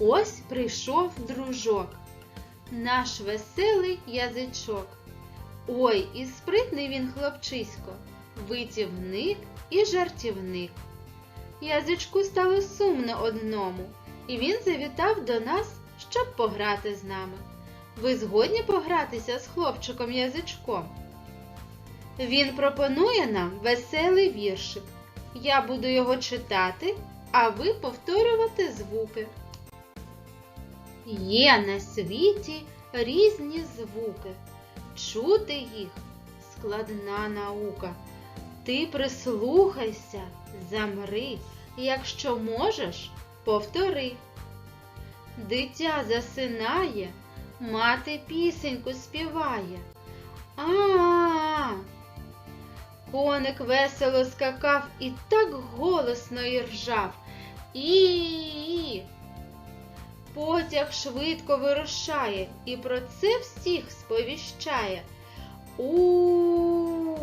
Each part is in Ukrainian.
Ось прийшов дружок, наш веселий язичок. Ой, і спритний він хлопчисько, витівник і жартівник. Язичку стало сумно одному, і він завітав до нас, щоб пограти з нами. Ви згодні погратися з хлопчиком язичком? Він пропонує нам веселий віршик. Я буду його читати, а ви повторювати звуки. Є на світі різні звуки. Чути їх складна наука. Ти прислухайся, замри, якщо можеш, повтори. Дитя засинає, мати пісеньку співає. А. Коник весело скакав і так голосно іржав. І. Потяг швидко вирушає і про це всіх сповіщає. У.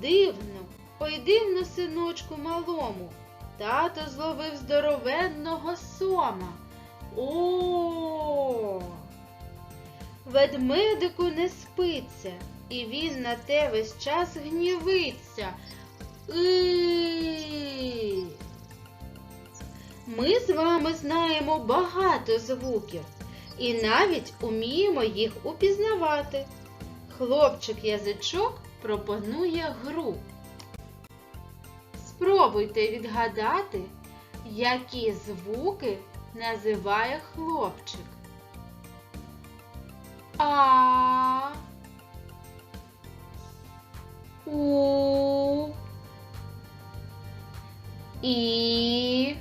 Дивно, ой дивно, синочку малому. Тато зловив здоровенного сома. О. Ведмедику не спиться, і він на те весь час гнівиться. И. Ми з вами знаємо багато звуків і навіть уміємо їх упізнавати. Хлопчик-язичок пропонує гру. Спробуйте відгадати, які звуки називає хлопчик. А. У. І.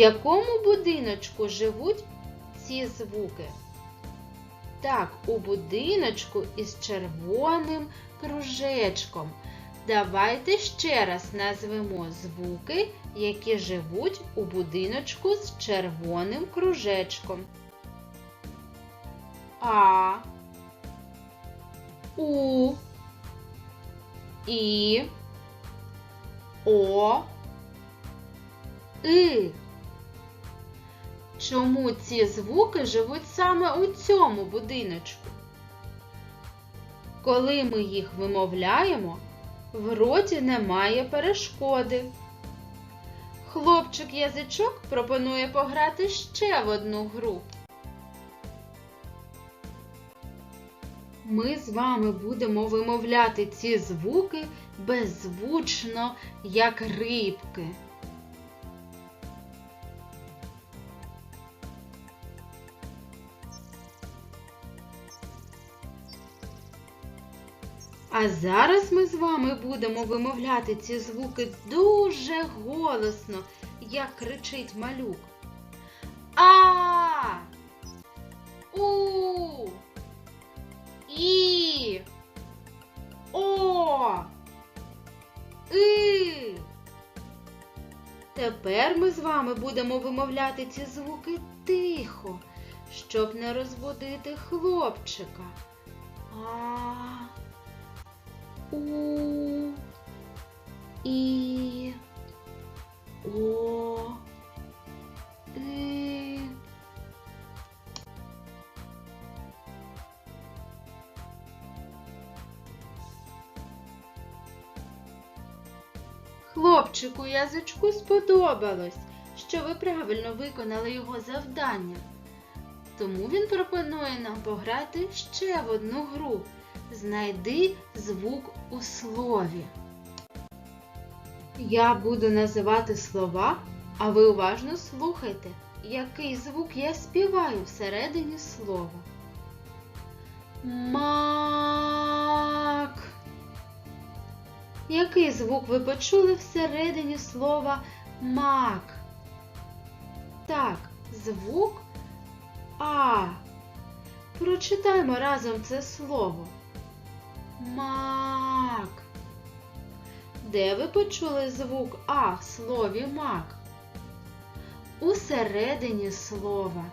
якому будиночку живуть ці звуки? Так, у будиночку із червоним кружечком. Давайте ще раз назвемо звуки, які живуть у будиночку з червоним кружечком. А. У. І. О. И. Чому ці звуки живуть саме у цьому будиночку? Коли ми їх вимовляємо, в роті немає перешкоди. Хлопчик-язичок пропонує пограти ще в одну гру. Ми з вами будемо вимовляти ці звуки беззвучно, як рибки. А зараз ми з вами будемо вимовляти ці звуки дуже голосно, як кричить малюк. А. У. І. О. И. Тепер ми з вами будемо вимовляти ці звуки тихо, щоб не розбудити хлопчика. А. У. І. О. И. Хлопчику язичку сподобалось, що ви правильно виконали його завдання. Тому він пропонує нам пограти ще в одну гру. Знайди звук у слові. Я буду називати слова, а ви уважно слухайте, який звук я співаю всередині слова. Мак. Який звук ви почули всередині слова мак? Так, звук А. Прочитаймо разом це слово. Мак. Де ви почули звук А в слові мак? Усередині слова.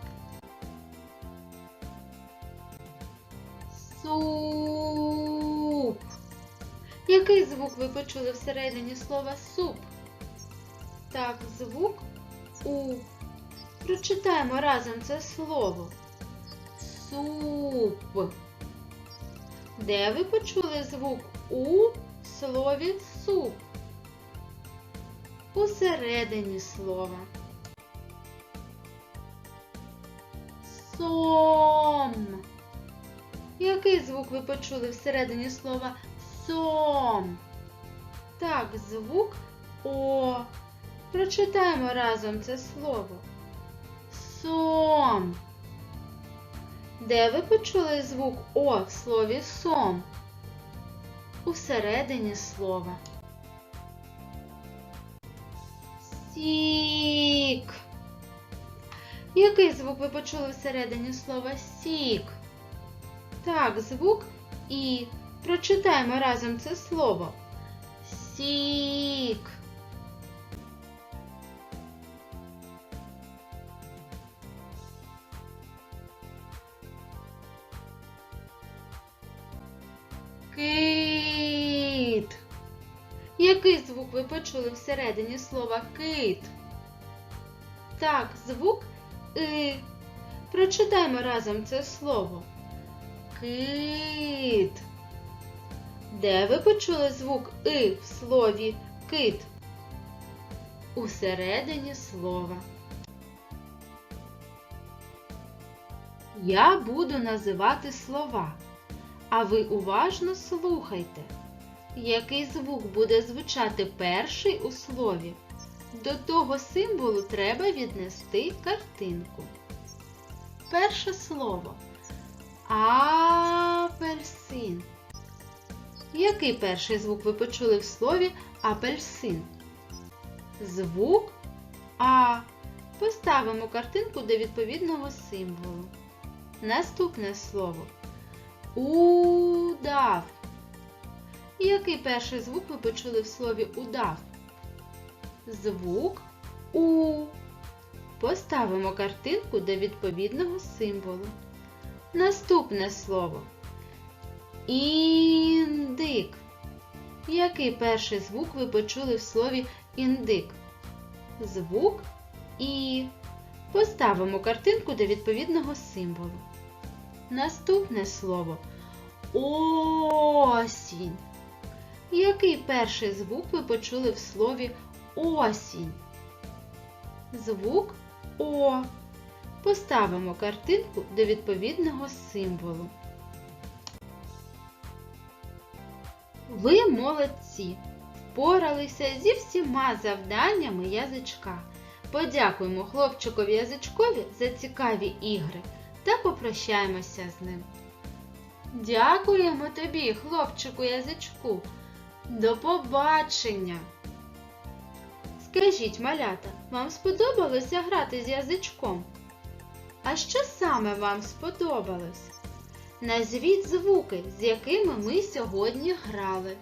Суп. Який звук ви почули всередині слова суп? Так, звук У. Прочитаємо разом це слово. Суп. Де ви почули звук У в слові суп? Усередині слова. Сом. Який звук ви почули всередині слова сом? Так, звук О. Прочитаємо разом це слово. Сом. Де ви почули звук О в слові сом? Усередині слова. Сік. Який звук ви почули всередині слова сік? Так, звук І. Прочитаємо разом це слово. Сік. Почули всередині слова кит? Так, звук И. Прочитаємо разом це слово. Кит. Де ви почули звук И в слові кит? Усередині слова. Я буду називати слова, а ви уважно слухайте, який звук буде звучати перший у слові. До того символу треба віднести картинку. Перше слово. Апельсин. Який перший звук ви почули в слові апельсин? Звук А. Поставимо картинку до відповідного символу. Наступне слово. Удав. Який перший звук ви почули в слові удав? Звук У. Поставимо картинку до відповідного символу. Наступне слово. Індик. Який перший звук ви почули в слові індик? Звук І. Поставимо картинку до відповідного символу. Наступне слово осінь. Який перший звук ви почули в слові осінь? Звук О. Поставимо картинку до відповідного символу. Ви молодці! Впоралися зі всіма завданнями язичка. Подякуємо хлопчикові язичкові за цікаві ігри та попрощаємося з ним. Дякуємо тобі, хлопчику язичку. До побачення! Скажіть, малята, вам сподобалося грати з язичком? А що саме вам сподобалось? Назвіть звуки, з якими ми сьогодні грали.